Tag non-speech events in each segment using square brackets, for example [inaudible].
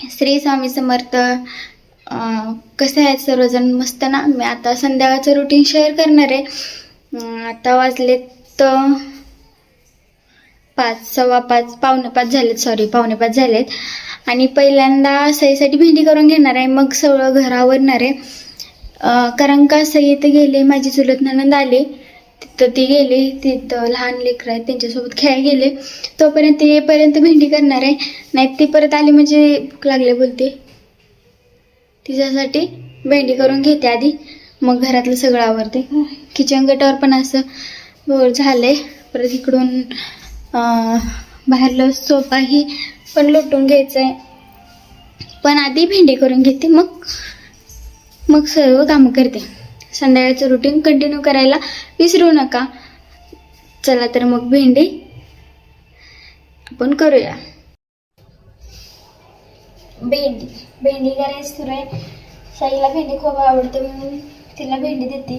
श्री स्वामी समर्थ कसे आहेत सर्वजण? मस्त ना? मी आता संध्याकाळचं रुटीन शेअर करणार आहे. आता वाजलेत पाच सव्वा पाच पावणे पाच झालेत सॉरी पावणे पाच झालेत. आणि पहिल्यांदा सईसाठी भेंडी करून घेणार आहे मग सगळं घर आवरणार आहे कारण का सई इथं गेले माझी चुलत ननंद आली. तिथं ती गेली तिथं लहान लेकरं आहेत त्यांच्यासोबत खेळायला गेले. तोपर्यंत ती येईपर्यंत भेंडी करणार आहे. नाही ती परत आली म्हणजे भूक लागले बोलते. तिच्यासाठी भेंडी करून घेते आधी. मग घरातलं सगळं आवरते. किचन गटावर पण असं झालं झालंय. परत इकडून बाहेरलं सोफाही पण लोटून घ्यायचं आहे पण आधी भेंडी करून घेते मग. मग सर्व कामं करते. संध्याकाळचं रुटीन कंटिन्यू करायला विसरू नका. चला तर मग भेंडी आपण करूया. भेंडी भेंडी करायची सुरू आहे. साईला भेंडी खूप आवडते म्हणून तिला भेंडी देते.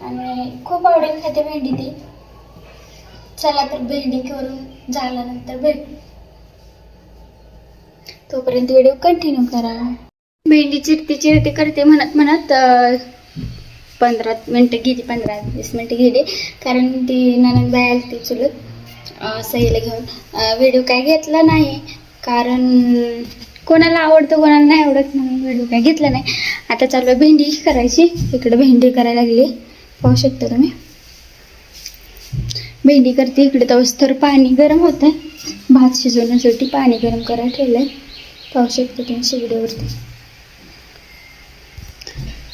आणि खूप आवडेल खाते भेंडी ती. चला तर भेंडी करून झाल्यानंतर भेट तोपर्यंत व्हिडिओ कंटिन्यू करा. भेंडी चिरती चिरती करते म्हणत म्हणत पंधरा मिनटं गेली पंधरा वीस मिनटं गेली. कारण ती ननंदबाई आली ती चुलत. सहीला घेऊन. व्हिडिओ काय घेतला नाही. कारण कोणाला आवडतं कोणाला नाही आवडत म्हणून व्हिडिओ काय घेतला नाही. आता चालू आहे भेंडी करायची. इकडे भेंडी करायला लागली. पाहू शकता तुम्ही. भेंडी करते इकडे. तवस तर पाणी गरम होतं भात शिजवण्यासाठी पाणी गरम करायला ठेवलं आहे पाहू शकता तुम्ही शेगडीवरती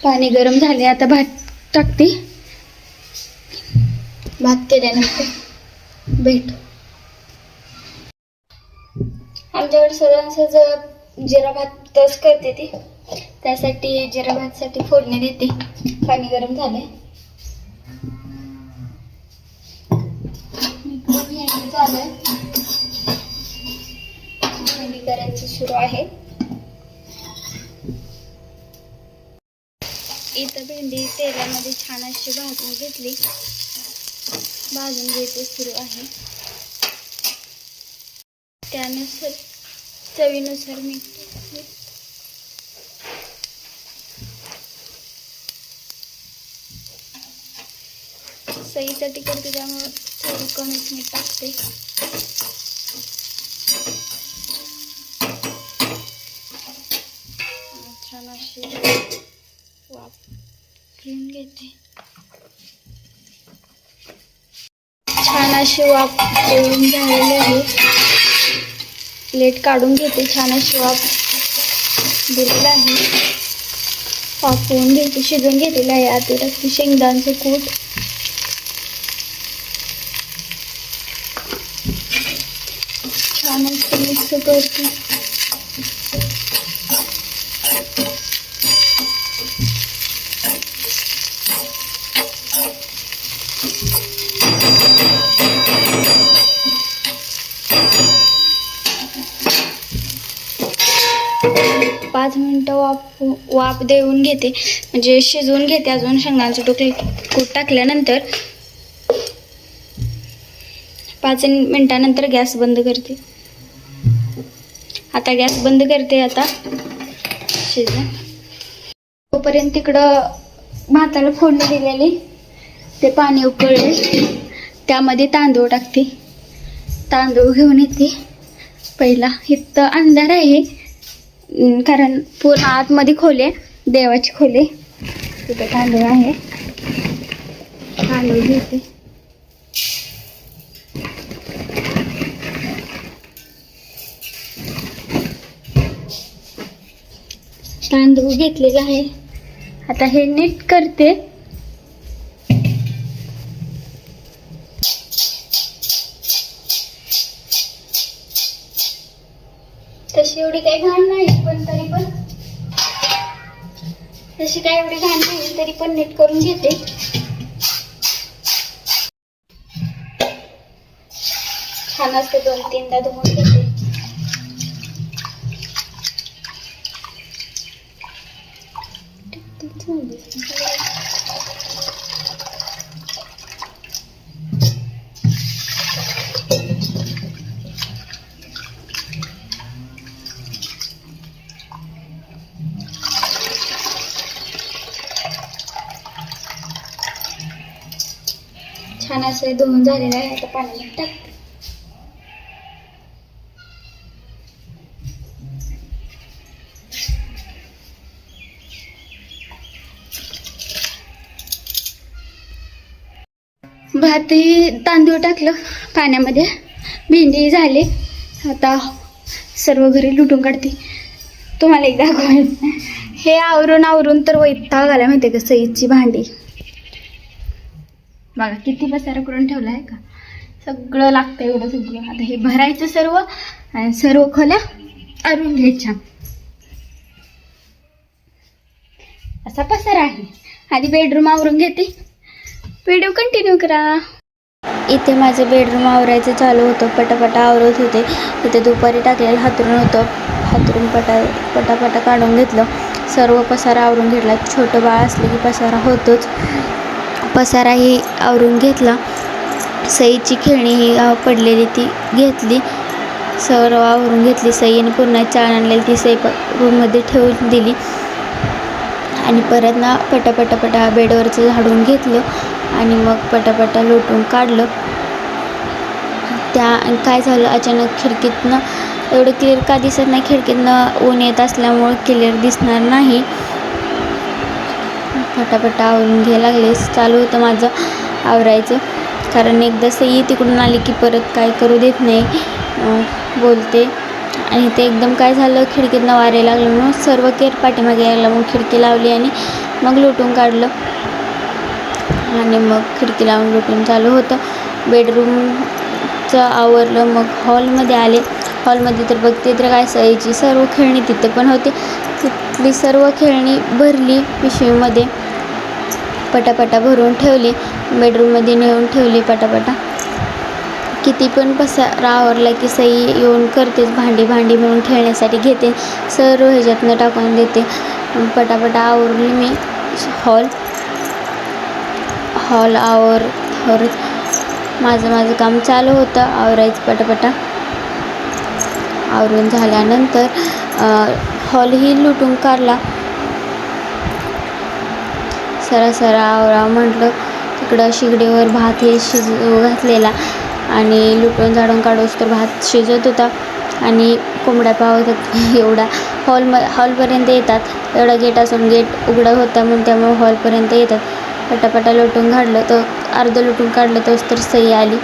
पाणी गरम झाले आता भात टाकते. भात केल्यानंतर भेट. आमच्याकडे सगळं जर जिरा तस करते ती. त्यासाठी जिरा भातसाठी फोडणी देते. पाणी गरम झालंय. चालू आहे भेंडी करायची सुरू आहे. इथं भेंडी तेलामध्ये छान अशी भाजून घेतली. भाजून घ्यायची सुरू आहे. त्यानुसार चवीनुसार मीठ सईसाठी करते त्यामुळे थोडं कमीच मीठ टाकते छान अशी वाफ घेऊन घेते. छान अशी वाफ घेऊन झालेली आहे. प्लेट काढून घेते. छान अशी वाफ दिलेला आहे. वाफवून घेते. शिजवून घेतलेला आहे. आधी टाकते शेंगदाण्याचं कूट. छान असं मिक्स करते. पाच मिनटं वाफ वाफ देऊन घेते. म्हणजे शिजवून घेते अजून शेंगदाण्याचं टोकले कूट टाकल्यानंतर. पाच मिनटानंतर गॅस बंद करते. आता गॅस बंद करते आता शिजून तोपर्यंत तिकडं भाताला फोडणी दिलेली. ते पाणी उकळले. त्यामध्ये तांदूळ टाकते. तांदूळ घेऊन येते. पहिला इथं अंधार आहे. कारण पूर्ण आतमध्ये खोले देवाची खोले. तिथं तांदूळ आहे. तांदूळ घेते. तांदूळ घेतलेला आहे. आता हे नीट करते. तशी एवढी काही घाण नाही पण तरी पण. तशी काय एवढी घाण नाही तरी पण नीट करून घेते. छान असते दोन तीनदा धुवून घेते छान असं धुवून झालेलं आहे आता पाण्यामध्ये टाकते भातही तांदूळ टाकलं पाण्यामध्ये. भेंडी झाले. आता सर्व घरी लुटून काढते. तुम्हाला एक दाखवायचं हे आवरून आवरून तर वैताग आला माहिती का सईची भांडी. बघा किती पसारा करून ठेवला आहे का? सगळं लागतं एवढं सगळं. आता हे भरायचं सर्व आणि सर्व खोल्या अरून घ्यायच्या. असा पसारा आहे. आधी बेडरूम आवरून घेते. व्हिडिओ कंटिन्यू करा. इथे माझं बेडरूम आवरायचं चालू होतं. पटापटा आवरत होते. इथे दुपारी टाकलेलं हातरून होतं. हातरून पटा पटापटा काढून घेतलं. सर्व पसारा आवरून घेतला. छोटं बाळ असलं की पसारा होतोच. पसाराही आवरून घेतला. सईची खेळणी ही पडलेली ती घेतली. सर्व आवरून घेतली. सईने पूर्ण चाळ आणलेली ती सई प रूममध्ये ठेवून दिली. आणि परत ना पटापटापटा बेडवरचं झाडून घेतलं आणि मग पटापटा लोटून काढलं. त्या आणि काय झालं? अचानक खिडकीतनं एवढं क्लिअर का दिसत नाही? खिडकीतनं ऊन येत असल्यामुळं क्लिअर दिसणार नाही. पटापटा आवरून घ्यायला लागलेस चालू होतं माझं आवरायचं. कारण एकदा सई तिकडून आली की परत काय करू देत नाही. बोलते. आणि ते एकदम काय झालं खिडकीतनं वारे लागलं म्हणून सर्व केर पाठीमागे यायला मग खिडकी लावली आणि मग लुटून काढलं. आणि मग खिडकी लावून लुटून चालू होतं. बेडरूमचं आवरलं. मग हॉलमध्ये आले. हॉलमध्ये तर बघते तर काय सईची सर्व खेळणी तिथं पण होते. तिथली सर्व खेळणी भरली पिशवीमध्ये पटापटा भरून ठेवली. बेडरूममध्ये नेऊन ठेवली पटापटा. किती पण पसारा आवरला की सई येऊन करतेच भांडी भांडी म्हणून खेळण्यासाठी घेते. सर्व ह्याच्यातनं टाकून देते. पटापटा आवरली मी. हॉल. हॉल आवर हॉर माझं माझं काम चालू होतं. आवरायचं पटापटा. आवरून झाल्यानंतर हॉलही लुटून काढला. सरा सरा आवरा म्हटलं तिकडं शिगडीवर भात हे शिजू घातलेला आणि लुटून झाडून काढूस तर भात शिजत होता आणि कोंबड्या पावत [laughs] एवढा. हॉलम हॉलपर्यंत येतात. एवढा गेट असून गेट उघडं होता म्हणून त्यामुळे हॉलपर्यंत येतात. पटापटा लोटून काढलं तर अर्धं लुटून काढलं तोच तर सई आली.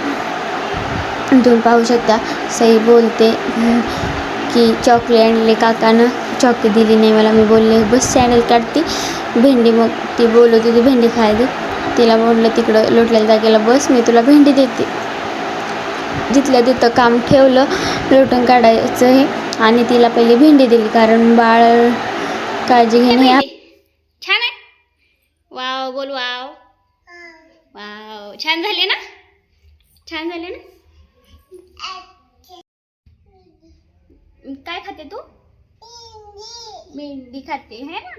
तुम्ही पाहू शकता सई बोलते की चॉकलेट आणले काकानं. चॉकी दिली नाही मला मी बोलले बस चॅनल काढते भेंडी मग ती बोलत होती भेंडी खायला. तिला बोललं तिकडं लोटलेल्या जागेला बस मी तुला भेंडी देते. जिथल्या तिथं काम ठेवलं लोटून काढायचं हे आणि तिला पहिली भेंडी दिली कारण बाळ काळजी घेणं छान आहे. वाव बोल वाव. वाव छान झाले ना? छान झाले ना? काय खाते तू? मेहंदी खाते है ना?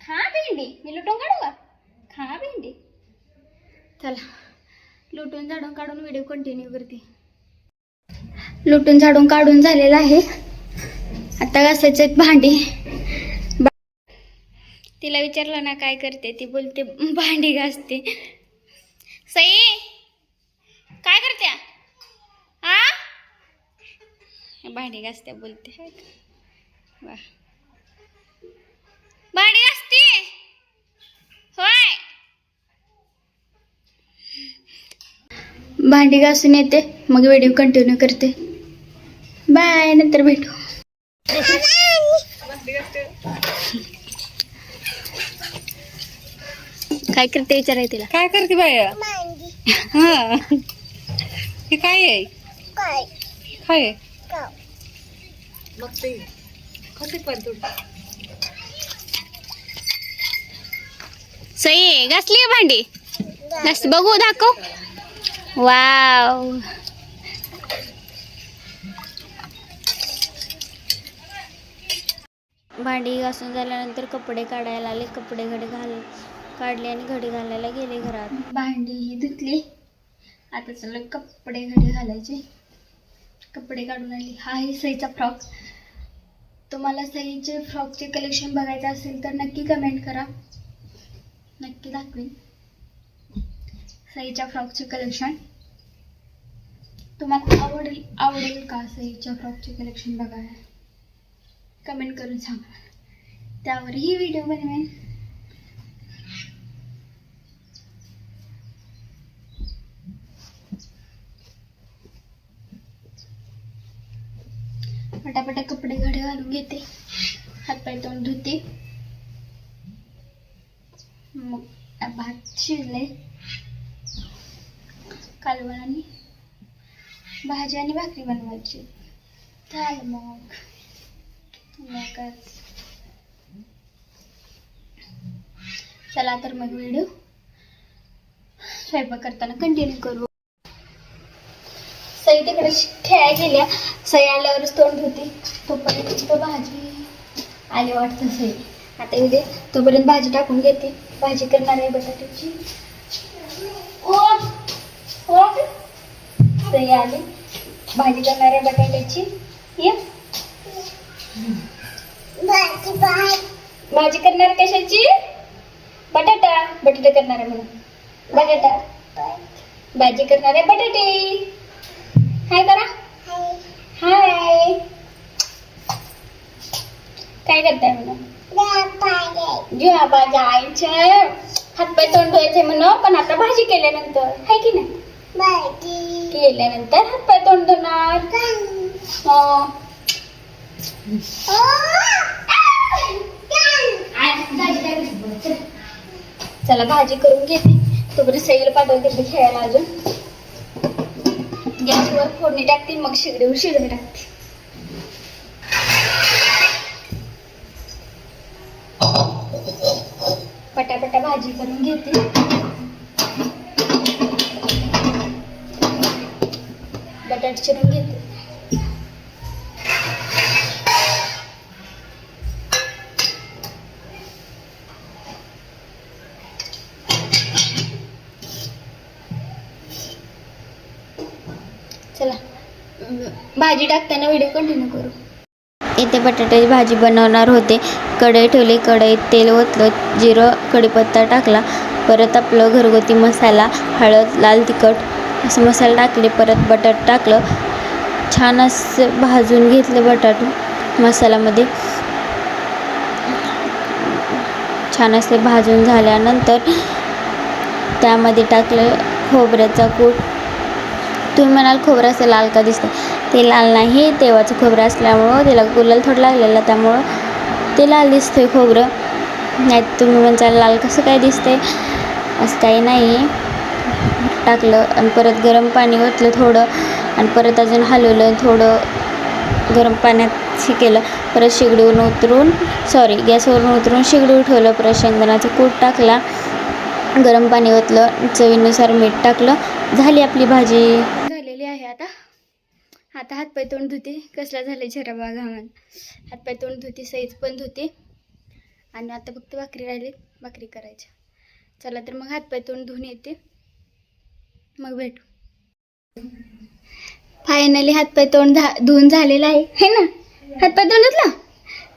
खा भेंडी. मी लुटून काढू का? खा भेंडी. चला लुटून झाडून काढून व्हिडिओ कंटिन्यू करते. लुटून झाडून काढून झालेला आहे. आता घासायचे आहेत भांडी. तिला विचारलं ना काय करते? ती बोलते भांडी घासते. सई काय करते? हा भांडी घासते बोलते. वा. भांडी घासते? होय. भांडी घासून येते मग व्हिडिओ कंटिन्यू करते. बाय नंतर भेटू. काय करते विचाराय तिला. काय करते बाया? हा हे काय आहे? काय? आहे पण तू. सई घासली भांडी? घास बघू दाखव. वाव. भांडी घासून झाल्यानंतर कपडे काढायला आले कपडे घडी घाल काढले आणि घडी घालायला गेले घरात. भांडी ही धुतली. आता चला कपडे घडी घालायचे. कपडे काढून आली. हा आहे सईचा फ्रॉक. तुम्हाला सईचे फ्रॉकचे कलेक्शन बघायचं असेल तर नक्की कमेंट करा. नक्की दाखवेन. सईच्या फ्रॉकचे कलेक्शन. तुम्हाला आवडेल आवडेल का सईच्या फ्रॉकचे कलेक्शन बघायला? कमेंट करून सांगा. त्यावरही व्हिडिओ बनवेन. पटापटा कपडे घडे घालून घेते. हातपाय तोंड धुते. मग भात शिजले. कालवण आणि भाजी आणि भाकरी बनवायची. झालं मग. चला तर मग व्हिडिओ. स्वयंपाक करताना कंटिन्यू करू. सई तिकडे खेळायला गेल्या. सई आल्यावरच तोंड होती तोपर्यंत भाजी आली वाटतं सई. आता येऊ दे. तोपर्यंत भाजी टाकून घेते. भाजी करणार आहे बटाट्याची. ओ ओ सई आली. भाजी करणार आहे बटाट्याची. ये. भाजी करणार कशाची? बटाटा. बटाटा करणार आहे म्हणून. बटाटा. भाजी करणार आहे बटाटे. हाय करा. हाय काय करताय म्हणून? जेव्हा जायचं. हातपाय तोंड धुवायचे म्हणून पण आता भाजी केल्यानंतर. हाय की नाही? केल्यानंतर हातपाय तोंड धुणार. हो. चला भाजी करून घेते. तोपर्यंत सैल पाठवते खेळायला अजून. गॅसवर फोडणी टाकते मग शिगडीवर शिजवून टाकते. पटापटा भाजी करून घेते. बटाट चिरून घेते. भाजी टाकताना व्हिडिओ कंटिन्यू करू. इथे बटाट्याची भाजी बनवणार होते. कढई ठेवली. कढईत तेल ओतलं. जिरं कढीपत्ता टाकला. परत आपलं घरगुती मसाला हळद लाल तिखट असं मसाला टाकले. परत बटाट टाकलं. छान असं भाजून घेतलं बटाटू मसाल्यामध्ये. छान असे भाजून झाल्यानंतर त्यामध्ये टाकलं खोबऱ्याचा कूट. तुम्ही म्हणाल खोबरं असं लाल का दिसतं ते लाल नाही तेव्हाचं खोबरं असल्यामुळं त्याला गुलाल थोडं लागलेला त्यामुळं ते लाल दिसतंय खोबरं. नाही तुम्ही म्हणजे लाल कसं काय दिसतंय? असं काही नाही. टाकलं आणि परत गरम पाणी ओतलं थोडं आणि परत अजून हलवलं थोडं गरम पाण्यात हे केलं. परत शेगडीवरून उतरून सॉरी गॅसवरून उतरून शेगडी उठवलं परत शेंगदाण्याचं कूट टाकला गरम पाणी ओतलं चवीनुसार मीठ टाकलं. झाली आपली भाजी. झालेली आहे आता. आता हातपाय तोंड धुते. कसला झाले झरा घामान. हातपाय तोंड धुते सईज पण धुते. आणि आता फक्त भाकरी राहिली भाकरी करायच्या. चला तर मग हातपाय तोंड धुवून येते. मग भेटू. फायनली हातपाय तोंड धा धुवून झालेला आहे. हे ना? हातपाय तोंड धुतला?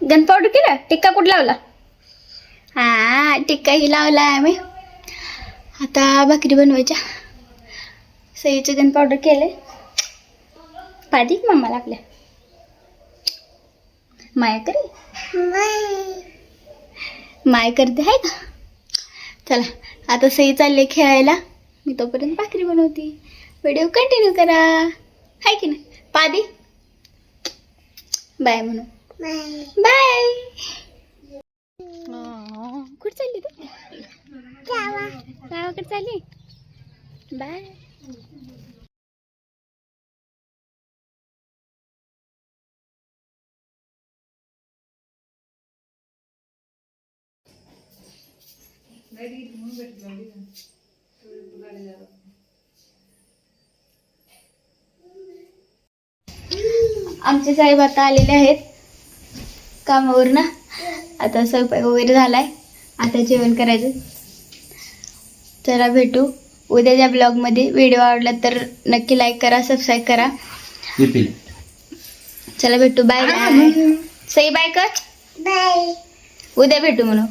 गन पावडर केला? टिक्का कुठं लावला? हा टिक्काही लावला आम्ही. आता भाकरी बनवायच्या. सईचं गन पावडर केलंय. पादी मम्माला आपल्या माया करी? माय करते आहे का? चला आता सई चालले खेळायला. मी तोपर्यंत भाकरी बनवते. व्हिडिओ कंटिन्यू करा. हाय की नाही? पादी बाय म्हणून. बाय. कुठे चालली तू? गावाकडे चालली? बाय. आमचे साहेब आता आलेले आहेत कामावर ना. आता स्वयंपाक वगैरे झालाय. आता जेवण करायचं. चला भेटू. उद्याच्या ब्लॉगमध्ये व्हिडिओ आवडला तर नक्की लाईक करा सबस्क्राईब करा. चला भेटू. बाय बाय सई बाय कर बाय उद्या भेटू म्हणू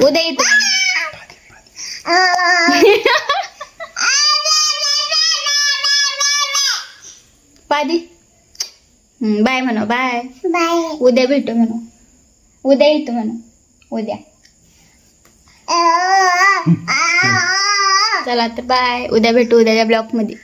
उद्या येतो. [laughs] पादी. बाय म्हणू बाय. बाय. उद्या भेटू म्हणू. उद्या येतो म्हणू. उद्या. [laughs] चला तर बाय. उद्या भेटू उद्याच्या ब्लॉगमध्ये